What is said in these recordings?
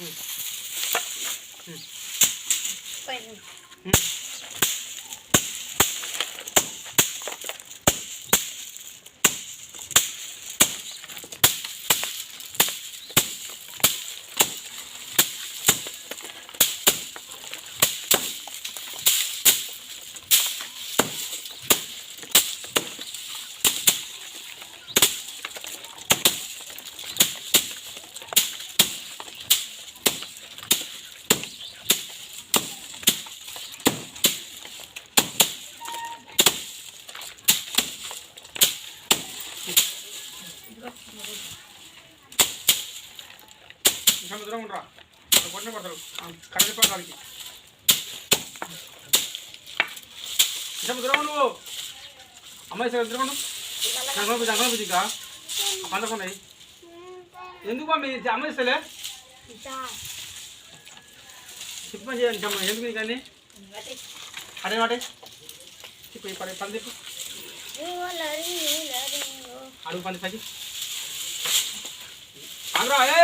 嗯。嗯。嗯。ఇంకా దూరం ఉండరా కొట్టిన కొడతారు కడిగిపోవడానికి ఇంకా దూరం నువ్వు అమ్మాయి సరే దూరం సంగతి సంగతి ఇంకా పండుకున్నాయి ఎందుకు మీ అమ్మాయి ఇస్తలే చెప్పమని చేయండి అమ్మ ఎందుకు కానీ అదే మాట చెప్పు పడే పని చెప్పు అడుగు పని పది ఆగ్రా ఏ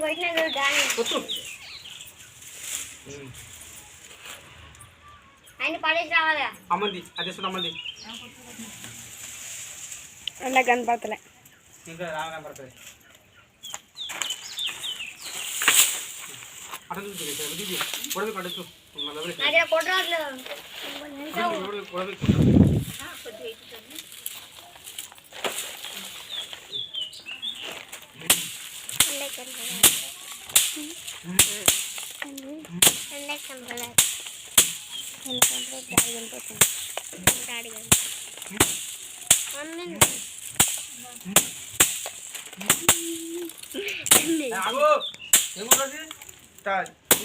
కొట్టినా దాన్ని కొట్టు అన్ని పడేసి రావాలిగా అమ్మంది అది ఇస్తుంది అమ్మంది అలా కనపడతలే ఇంకా రాగా పడుతుంది అటు చూసి ఇది గొడవ కట్టచ్చు నా దగ్గర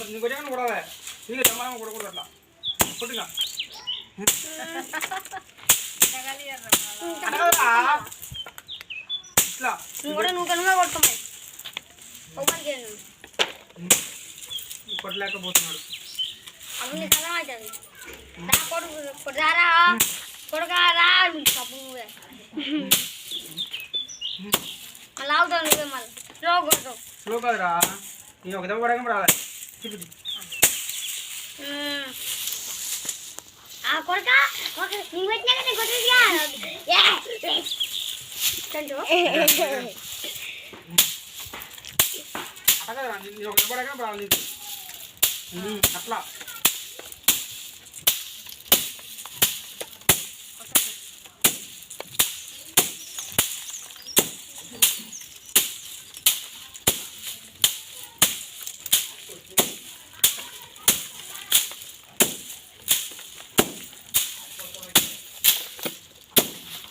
నీకు వచ్చాక కొడాలి నీకు సమానం కొడకూడదు అట్లా. కొట్టుగా ఇట్లా. నువ్వు కూడా నువ్వు కనుక కొట్టుకోమని మళ్ళీ స్లో కాదురా నేను ఒక దెబ్బ పడక రావాలి. చూపించి కొడుక నేను ఒక దెబ్బ పడక రావాలి. నీకు అట్లా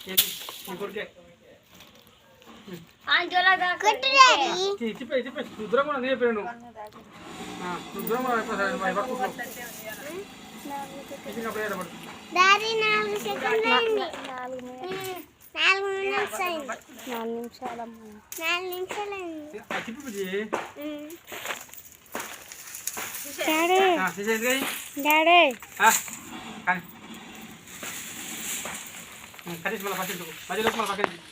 ఏంటి? నీ కొడుకే తి- నాలుగు నాలుగు నిమిషాలు డాడీ డాడీ కనీసం మళ్ళీ పక్కన మళ్ళీ పక్కన